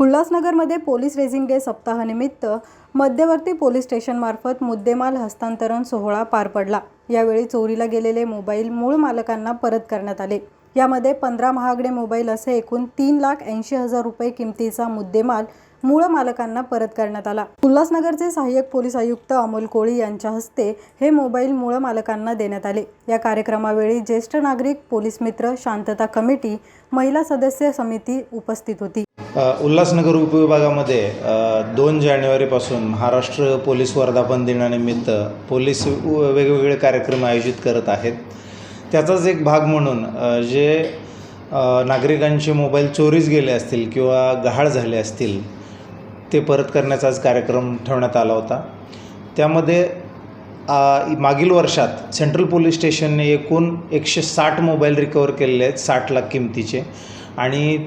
उल्हासनगरमध्ये police raising day सप्ताहानिमित्त मध्यवर्ती पोलीस स्टेशनमार्फत मुद्देमाल हस्तांतरण सोहळा पार पडला. यावेळी चोरीला गेलेले मोबाईल मूळ मालकांना परत करण्यात आले. यामध्ये पंधरा महागडे मोबाईल असे एकूण तीन लाख ऐंशी हजार रुपये किमतीचा मुद्देमाल मूळ मालकांना परत करण्यात आला. उल्हासनगरचे सहाय्यक पोलीस आयुक्त अमोल कोळी यांच्या हस्ते हे मोबाईल मूळ मालकांना देण्यात आले. या कार्यक्रमावेळी ज्येष्ठ नागरिक पोलीस मित्र शांतता कमिटी महिला सदस्य समिती उपस्थित होती. उल्हासनगर उपविभागामध्ये दोन जानेवारीपासून महाराष्ट्र पोलीस वर्धापन दिनानिमित्त पोलीस वेगवेगळे कार्यक्रम आयोजित करत आहेत. त्याचाच एक भाग म्हणून जे नागरिकांचे मोबाईल चोरीस गेले असतील किंवा गहाळ झाले असतील ते परत करण्याचा कार्यक्रम ठेवण्यात आला होता. त्यामध्ये मागील वर्षात सेंट्रल पोलीस स्टेशनने एकूण एकशे साठ मोबाईल रिकवर केलेले आहेत साठ लाख किमतीचे. आणि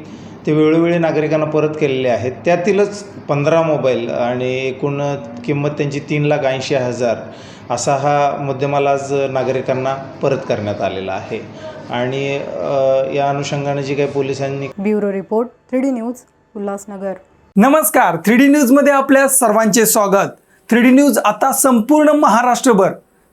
ते वेळोवेळी नागरिकांना परत केलेले आहेत. त्यातीलच पंधरा मोबाईल आणि एकूण किंमत त्यांची तीन लाख ऐंशी हजार असा हा मुद्देमाल आज नागरिकांना परत करण्यात आलेला आहे. आणि या अनुषंगाने जी काही पोलिसांनी bureau report three D news Ulhasnagar. नमस्कार. थ्री डी न्यूजमध्ये आपल्या सर्वांचे स्वागत. थ्री डी न्यूज आता संपूर्ण महाराष्ट्रभर